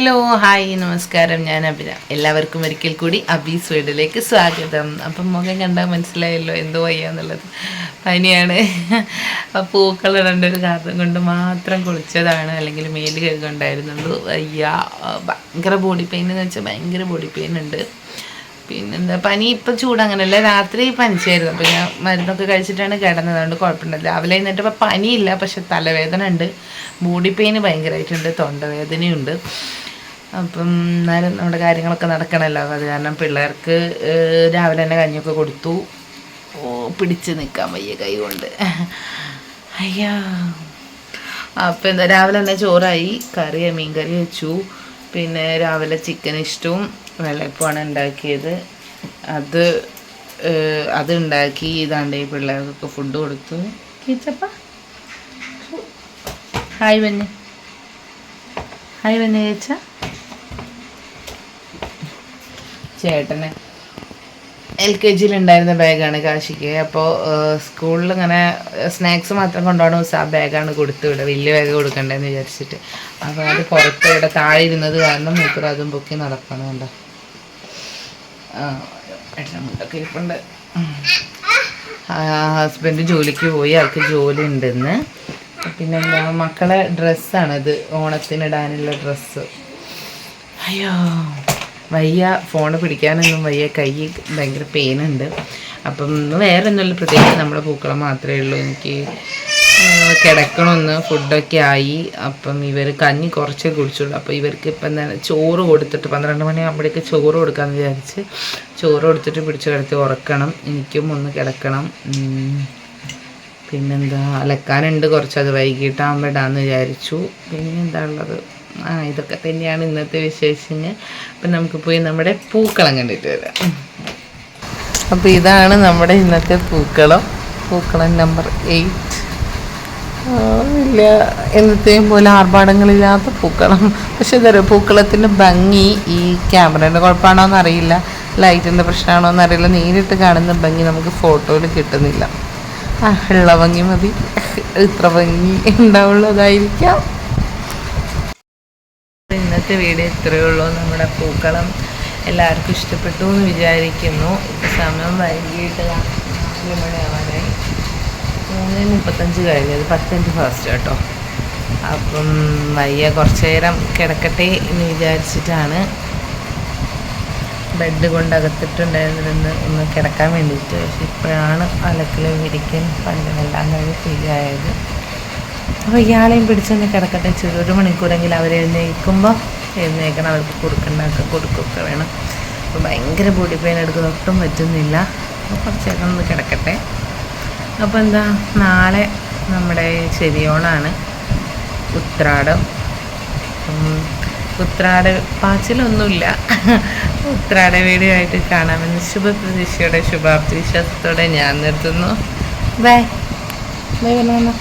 Hello hi നമസ്കാരം. ഞാൻ അഭിന. എല്ലാവർക്കും ഒരിക്കൽ കൂടി അബീസ് സ്വീഡിലേക്ക് സ്വാഗതം. അപ്പം മുഖം കണ്ടാൽ മനസ്സിലായല്ലോ എന്തോ വയ്യാന്നുള്ളത് പനിയാണ്. ആ പൂക്കളിടേണ്ട ഒരു കാരണം കൊണ്ട് മാത്രം കുളിച്ചതാണ്. അല്ലെങ്കിൽ മേൽ കഴുകുണ്ടായിരുന്നുള്ളൂ വയ്യ. ഭയങ്കര ബോഡി പെയിൻ എന്ന് വെച്ചാൽ ഭയങ്കര ബോഡി പെയിൻ ഉണ്ട്. പിന്നെന്താ പനി ഇപ്പം ചൂട് അങ്ങനെയല്ല രാത്രി പനിച്ചായിരുന്നു. അപ്പം ഞാൻ മരുന്നൊക്കെ കഴിച്ചിട്ടാണ് കിടന്നത്. അതുകൊണ്ട് കുഴപ്പമില്ല രാവിലെ എഴുന്നേറ്റപ്പോൾ പനിയില്ല. പക്ഷെ തലവേദന ഉണ്ട്. ബോഡി പെയിന് ഭയങ്കരമായിട്ടുണ്ട് തൊണ്ടവേദനയുണ്ട്. അപ്പം എന്നാലും നമ്മുടെ കാര്യങ്ങളൊക്കെ നടക്കണമല്ലോ അത് കാരണം പിള്ളേർക്ക് രാവിലെ തന്നെ കഞ്ഞിയൊക്കെ കൊടുത്തു. ഓ പിടിച്ച് നിൽക്കാൻ വയ്യ കൈ കൊണ്ട്. അയ്യാ. അപ്പം എന്താ രാവിലെ തന്നെ ചോറായി. കറി മീൻ കറി വെച്ചു. പിന്നെ രാവിലെ ചിക്കൻ ഇഷ്ടവും വെള്ളയപ്പമാണ് ഉണ്ടാക്കിയത്. അത് ഏഹ്, അത് ഉണ്ടാക്കി ഇതാണ്ട് ഈ പിള്ളേർക്കൊക്കെ ഫുഡ് കൊടുത്തു. കീച്ചപ്പ. ഹായ് വന്നെ ഹായ് വന്നെ ചേച്ച. ചേട്ടന് എൽ കെ ജിയിൽ ഉണ്ടായിരുന്ന ബാഗാണ് കാശിക്ക്. അപ്പോൾ സ്കൂളിൽ ഇങ്ങനെ സ്നാക്സ് മാത്രം കൊണ്ടുപോകണ ആ ബാഗാണ് കൊടുത്തു വിടുക. വലിയ ബാഗ് കൊടുക്കണ്ടെന്ന് വിചാരിച്ചിട്ട്. അപ്പോൾ അത് പുറത്ത് ഇവിടെ താഴെ ഇരുന്നത് കാരണം മൂപ്പർ അതും പൊക്കി നടക്കണം കണ്ടോ. ആ എല്ലാം മുണ്ടൊക്കെ ഇരിപ്പുണ്ട്. ഹസ്ബൻഡ് ജോലിക്ക് പോയി. ആൾക്ക് ജോലി ഉണ്ടെന്ന് പിന്നെ മക്കളെ ഡ്രസ്സാണിത് ഓണത്തിനിടാനുള്ള ഡ്രസ്സ്. അയ്യോ. വയ്യ ഫോൺ പിടിക്കാനൊന്നും വയ്യ കൈ ഭയങ്കര പെയിനുണ്ട് അപ്പം വേറെ ഒന്നുമില്ല പ്രത്യേകിച്ച് നമ്മുടെ പൂക്കളം മാത്രമേ ഉള്ളൂ. എനിക്ക് കിടക്കണമെന്ന് ഫുഡൊക്കെ ആയി. അപ്പം ഇവർ കഞ്ഞി കുറച്ച് കുടിച്ചുള്ളൂ. അപ്പോൾ ഇവർക്ക് ഇപ്പം ചോറ് കൊടുത്തിട്ട് പന്ത്രണ്ട് മണിയാകുമ്പോഴേക്ക് ചോറ് കൊടുക്കാമെന്ന് വിചാരിച്ച് ചോറ് കൊടുത്തിട്ട് പിടിച്ച് കിടത്തി ഉറക്കണം. എനിക്കും ഒന്ന് കിടക്കണം. പിന്നെന്താ അലക്കാനുണ്ട് കുറച്ച്. അത് വൈകിട്ടാകുമ്പോൾ ഇടാമെന്ന് വിചാരിച്ചു. പിന്നെ എന്താ ഉള്ളത്? ആ ഇതൊക്കെ തന്നെയാണ് ഇന്നത്തെ വിശേഷങ്ങൾ. അപ്പം നമുക്ക് പോയി നമ്മുടെ പൂക്കളം കണ്ടിട്ട് വരാം. അപ്പോൾ ഇതാണ് നമ്മുടെ ഇന്നത്തെ പൂക്കളം. പൂക്കളം നമ്പർ എയ്റ്റ്. ഇല്ല എന്നത്തെയും പോലെ ആർഭാടങ്ങളില്ലാത്ത പൂക്കളം. പക്ഷെ എന്താ പൂക്കളത്തിന്റെ ഭംഗി ഈ ക്യാമറേന്റെ കുഴപ്പമാണോ അറിയില്ല. ലൈറ്റിന്റെ പ്രശ്നമാണോ എന്നറിയില്ല നേരിട്ട് കാണുന്ന ഭംഗി നമുക്ക് ഫോട്ടോയിൽ കിട്ടുന്നില്ല. ഉള്ള ഭംഗി മതി. ഇത്ര ഭംഗി ഉണ്ടാവുള്ളൂ അതായിരിക്കാം ഇന്നത്തെ വീഡിയോ ഇത്രയേ ഉള്ളൂ. നമ്മുടെ പൂക്കളം എല്ലാവർക്കും ഇഷ്ടപ്പെട്ടു എന്ന് വിചാരിക്കുന്നു. ഇപ്പോൾ സമയം വൈകിട്ട് നാല് മണിയാവാനായി. മൂന്ന് മുപ്പത്തഞ്ച് കഴിഞ്ഞത് പത്തഞ്ച് ഫാസ്റ്റ് കേട്ടോ. അപ്പം വയ്യ കുറച്ച് നേരം കിടക്കട്ടെ എന്ന് വിചാരിച്ചിട്ടാണ് ബെഡ് കൊണ്ട് അകത്തിട്ടുണ്ടായിരുന്നിരുന്ന് ഒന്ന് കിടക്കാൻ വേണ്ടിയിട്ട്. പക്ഷെ ഇപ്പോഴാണ് അലക്കലും വിരിക്കലും പണ്ടുമെല്ലാം കഴിഞ്ഞ് ഫ്രീ ആയത്. അപ്പോൾ ഇയാളെയും പിടിച്ചൊന്ന് കിടക്കട്ടെ. ചെറിയൊരു മണിക്കൂറെങ്കിലും അവർ എഴുന്നേൽക്കുമ്പോൾ എഴുന്നേൽക്കണം അവർക്ക് കൊടുക്കണ്ടൊക്കെ കൊടുക്കുകയൊക്കെ വേണം. അപ്പോൾ ഭയങ്കര ബോഡി പെയിൻ എടുക്കുന്ന. ഒട്ടും പറ്റുന്നില്ല. അപ്പോൾ കുറച്ച് നേരം ഒന്ന് കിടക്കട്ടെ. അപ്പോൾ എന്താ? നാളെ നമ്മുടെ ചെറിയോണാണ് ഉത്രാടം. ഉത്രാട പാച്ചിലൊന്നുമില്ല. ഉത്രാട വീഡിയോ ആയിട്ട് കാണാമെന്ന് ശുഭപ്രതീക്ഷയുടെ ശുഭാപ്തി വിശ്വാസത്തോടെ ഞാൻ നിർത്തുന്നു. ബൈ. ബൈ പറഞ്ഞു